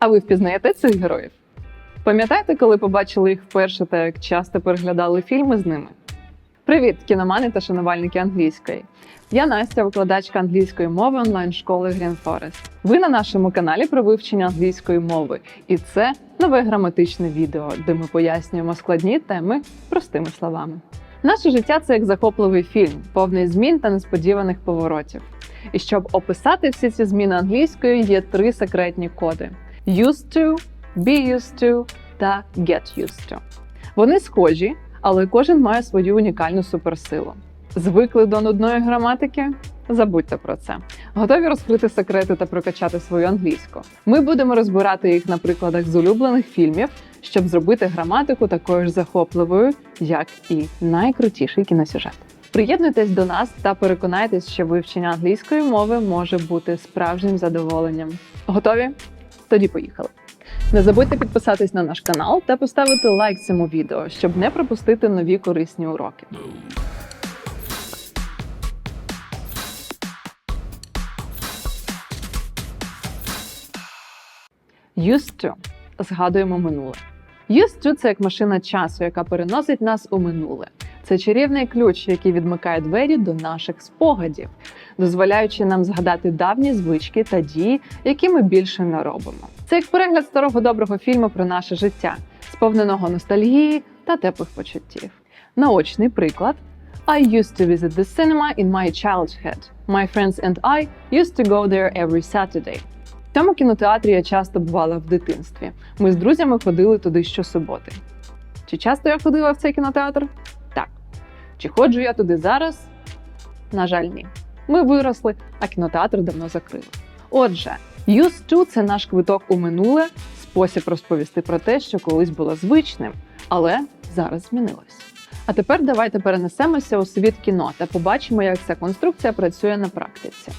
А ви впізнаєте цих героїв? Пам'ятаєте, коли побачили їх вперше та як часто переглядали фільми з ними? Привіт, кіномани та шанувальники англійської. Я Настя, викладачка англійської мови онлайн-школи Green Forest. Ви на нашому каналі про вивчення англійської мови, і це нове граматичне відео, де ми пояснюємо складні теми простими словами. Наше життя це як захопливий фільм, повний змін та несподіваних поворотів. І щоб описати всі ці зміни англійською, є три секретні коди: used to, be used to та get used to. Вони схожі, але кожен має свою унікальну суперсилу. Звикли до нудної граматики? Забудьте про це. Готові розкрити секрети та прокачати свою англійську. Ми будемо розбирати їх на прикладах з улюблених фільмів, щоб зробити граматику такою ж захопливою, як і найкрутіший кіносюжет. Приєднуйтесь до нас та переконайтесь, що вивчення англійської мови може бути справжнім задоволенням. Готові? Тоді поїхали. Не забудьте підписатись на наш канал та поставити лайк цьому відео, щоб не пропустити нові корисні уроки. Used to. Згадуємо минуле. Used to – це як машина часу, яка переносить нас у минуле. Це чарівний ключ, який відмикає двері до наших спогадів, дозволяючи нам згадати давні звички та дії, які ми більше не робимо. Це як перегляд старого доброго фільму про наше життя, сповненого ностальгії та теплих почуттів. Наочний приклад. I used to visit the cinema in my childhood. My friends and I used to go there every Saturday. В цьому кінотеатрі я часто бувала в дитинстві. Ми з друзями ходили туди щосуботи. Чи часто я ходила в цей кінотеатр? Чи ходжу я туди зараз? На жаль, ні. Ми виросли, а кінотеатр давно закрили. Отже, used to – це наш квиток у минуле, спосіб розповісти про те, що колись було звичним, але зараз змінилось. А тепер давайте перенесемося у світ кіно та побачимо, як ця конструкція працює на практиці.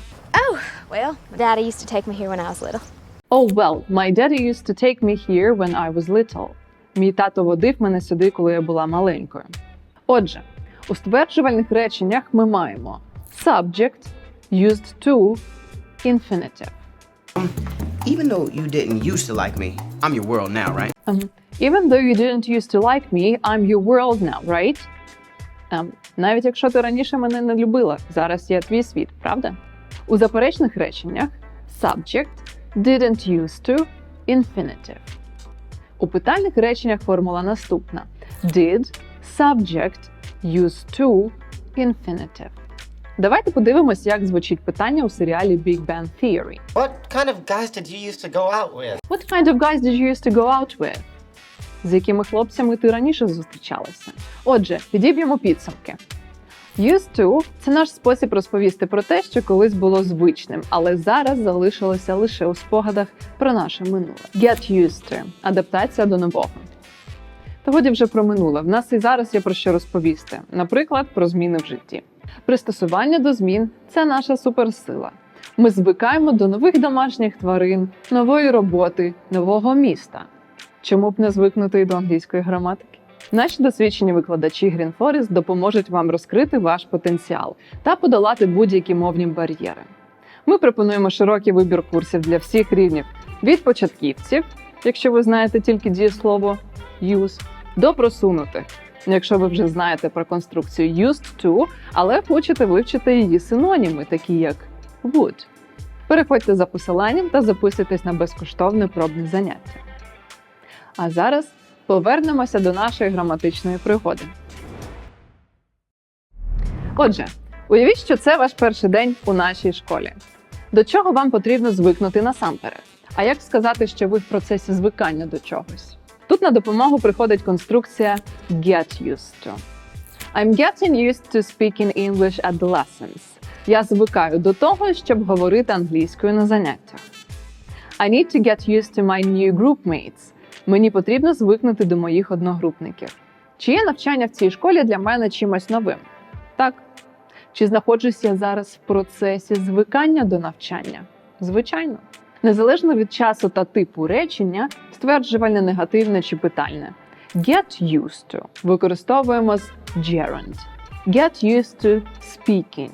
Well, my daddy used to take me here when I was little. Oh well, my daddy used to take me here when I was little. Мій тато водив мене сюди, коли я була маленькою. Отже, у стверджувальних реченнях ми маємо subject, used to, infinitive. Even though you didn't used to like me, I'm your world now, right? Um, even though you didn't used to like me, I'm your world now, right? Ем, навіть якщо ти раніше мене не любила, зараз я твій світ, правда? У заперечних реченнях subject, didn't used to, infinitive. У питальних реченнях формула наступна: did, subject, used to, infinitive. Давайте подивимось, як звучить питання у серіалі Big Bang Theory. What kind of guys did you used to go out with? What kind of guys did you used to go out with? З якими хлопцями ти раніше зустрічалася? Отже, підіб'ємо підсумки. Used to – це наш спосіб розповісти про те, що колись було звичним, але зараз залишилося лише у спогадах про наше минуле. Get used to – адаптація до нового. Та годі вже про минуле. В нас і зараз є про що розповісти, наприклад, про зміни в житті. Пристосування до змін це наша суперсила. Ми звикаємо до нових домашніх тварин, нової роботи, нового міста. Чому б не звикнути і до англійської граматики? Наші досвідчені викладачі Green Forest допоможуть вам розкрити ваш потенціал та подолати будь-які мовні бар'єри. Ми пропонуємо широкий вибір курсів для всіх рівнів від початківців, якщо ви знаєте тільки дієслово use, до просунутих, якщо ви вже знаєте про конструкцію used to, але хочете вивчити її синоніми, такі як would. Переходьте за посиланням та записуйтесь на безкоштовне пробне заняття. А зараз повернемося до нашої граматичної пригоди. Отже, уявіть, що це ваш перший день у нашій школі. До чого вам потрібно звикнути насамперед? А як сказати, що ви в процесі звикання до чогось? Тут на допомогу приходить конструкція get used to. I'm getting used to speaking English at the lessons. Я звикаю до того, щоб говорити англійською на заняттях. I need to get used to my new group mates. Мені потрібно звикнути до моїх одногрупників. Чи є навчання в цій школі для мене чимось новим? Так. Чи знаходжусь я зараз в процесі звикання до навчання? Звичайно. Незалежно від часу та типу речення, стверджувальне негативне чи питальне. Get used to використовуємо з gerund. Get used to speaking.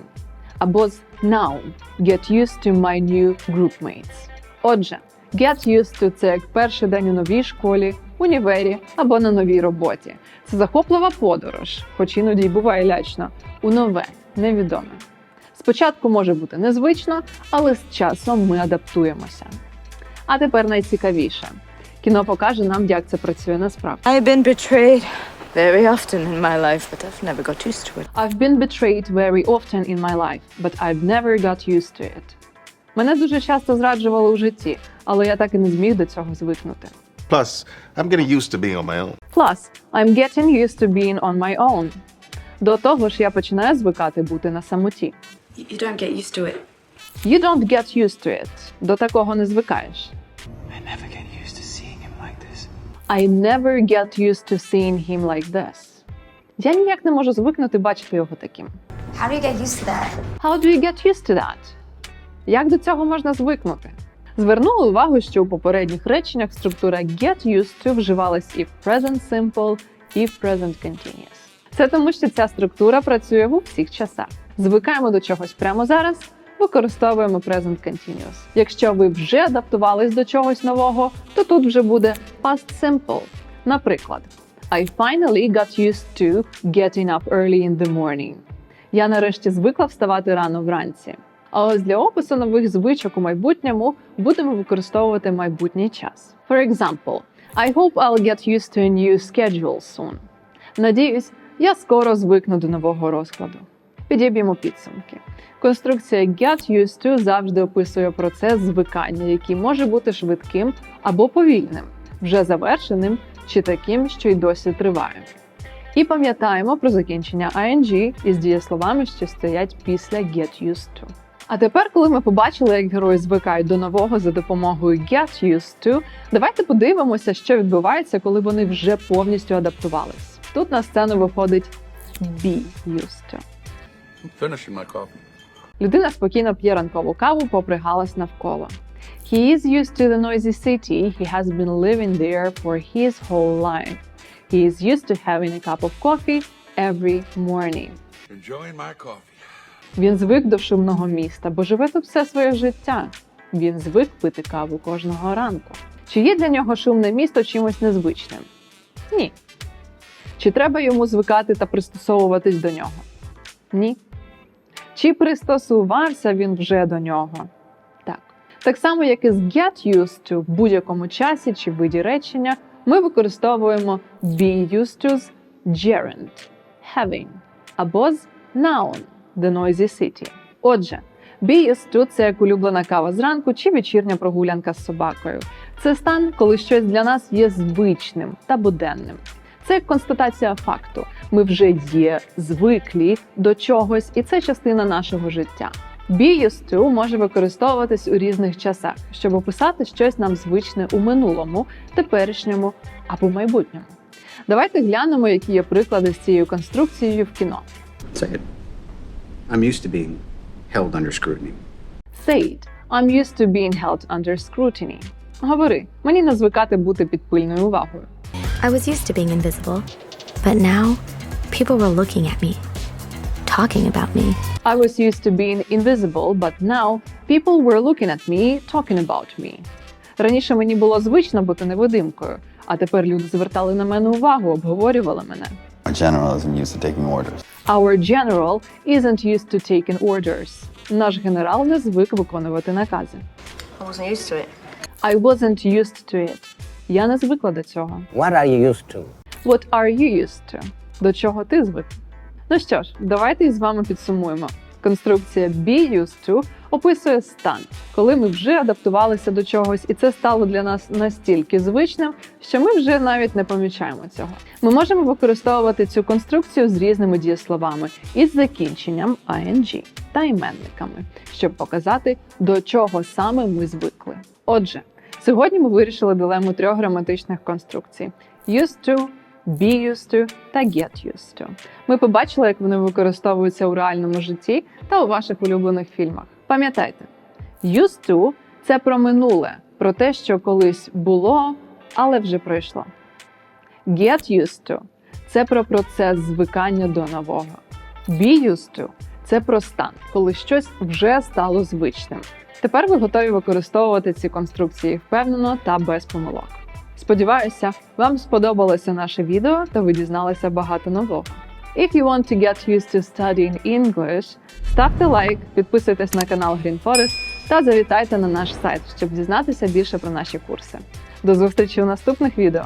Або з noun. Get used to my new groupmates. Отже, Get used to – це як перший день у новій школі, універі або на новій роботі. Це захоплива подорож, хоч іноді й буває лячно, у нове, невідоме. Спочатку може бути незвично, але з часом ми адаптуємося. А тепер найцікавіше. Кіно покаже нам, як це працює насправді. I've been betrayed very often in my life, but I've never got used to it. I've been betrayed very often in my life, but I've never got used to it. Мене дуже часто зраджували у житті, але я так і не зміг до цього звикнути. Plus, I'm getting used to being on my own. Plus, I'm getting used to being on my own. До того ж, я починаю звикати бути на самоті. You don't get used to it. You don't get used to it. До такого не звикаєш. I never get used to seeing him like this. I never get used to seeing him like this. Я ніяк не можу звикнути бачити його таким. How do you get used to that? How do you get used to that? Як до цього можна звикнути? Звернули увагу, що у попередніх реченнях структура get used to вживалась і в present simple, і в present continuous. Це тому, що ця структура працює в усіх часах. Звикаємо до чогось прямо зараз, використовуємо present continuous. Якщо ви вже адаптувались до чогось нового, то тут вже буде past simple. Наприклад, I finally got used to getting up early in the morning. Я нарешті звикла вставати рано вранці. А ось для опису нових звичок у майбутньому будемо використовувати майбутній час. For example, I hope I'll get used to a new schedule soon. Надіюсь, я скоро звикну до нового розкладу. Підіб'ємо підсумки. Конструкція get used to завжди описує процес звикання, який може бути швидким або повільним, вже завершеним чи таким, що й досі триває. І пам'ятаємо про закінчення ing із дієсловами, що стоять після get used to. А тепер, коли ми побачили, як герої звикають до нового за допомогою get used to, давайте подивимося, що відбувається, коли вони вже повністю адаптувались. Тут на сцену виходить be used to. Finishing my coffee. Людина спокійно п'є ранкову каву, попри галас навколо. He is used to the noisy city. He has been living there for his whole life. He is used to having a cup of coffee every morning. Enjoying my coffee. Він звик до шумного міста, бо живе тут все своє життя. Він звик пити каву кожного ранку. Чи є для нього шумне місто чимось незвичним? Ні. Чи треба йому звикати та пристосовуватись до нього? Ні. Чи пристосувався він вже до нього? Так. Так само, як і з get used to в будь-якому часі чи виді речення, ми використовуємо be used to з gerund, having або з noun, the noisy city. Отже, be used to – це як улюблена кава зранку чи вечірня прогулянка з собакою. Це стан, коли щось для нас є звичним та буденним. Це констатація факту. Ми вже є звиклі до чогось, і це частина нашого життя. Be used to може використовуватись у різних часах, щоб описати щось нам звичне у минулому, теперішньому або майбутньому. Давайте глянемо, які є приклади з цією конструкцією в кіно. Say it. I'm used to being held under scrutiny. Say it. I'm used to being held under scrutiny. Говори, мені не звикати бути під пильною увагою. I was used to being invisible, but now people were looking at me, talking about me. I was used to being invisible, but now people were looking at me, talking about me. Раніше мені було звично бути невидимкою, а тепер люди звертали на мене увагу, обговорювали мене. Our general isn't used to taking orders. Our general isn't used to taking orders. Наш генерал не звик виконувати накази. I wasn't used to it. I wasn't used to it. Я не звикла до цього. What are you used to? What are you used to? До чого ти звик? Ну що ж, давайте із вами підсумуємо. Конструкція be used to описує стан, коли ми вже адаптувалися до чогось, і це стало для нас настільки звичним, що ми вже навіть не помічаємо цього. Ми можемо використовувати цю конструкцію з різними дієсловами із закінченням ing та іменниками, щоб показати, до чого саме ми звикли. Отже, сьогодні ми вирішили дилему трьох граматичних конструкцій: used to, be used to та get used to. Ми побачили, як вони використовуються у реальному житті та у ваших улюблених фільмах. Пам'ятайте, used to – це про минуле, про те, що колись було, але вже пройшло. Get used to – це про процес звикання до нового. Be used to – це про стан, коли щось вже стало звичним. Тепер ви готові використовувати ці конструкції впевнено та без помилок. Сподіваюся, вам сподобалося наше відео та ви дізналися багато нового. If you want to get used to studying English, ставте лайк, підписуйтесь на канал Green Forest та завітайте на наш сайт, щоб дізнатися більше про наші курси. До зустрічі у наступних відео!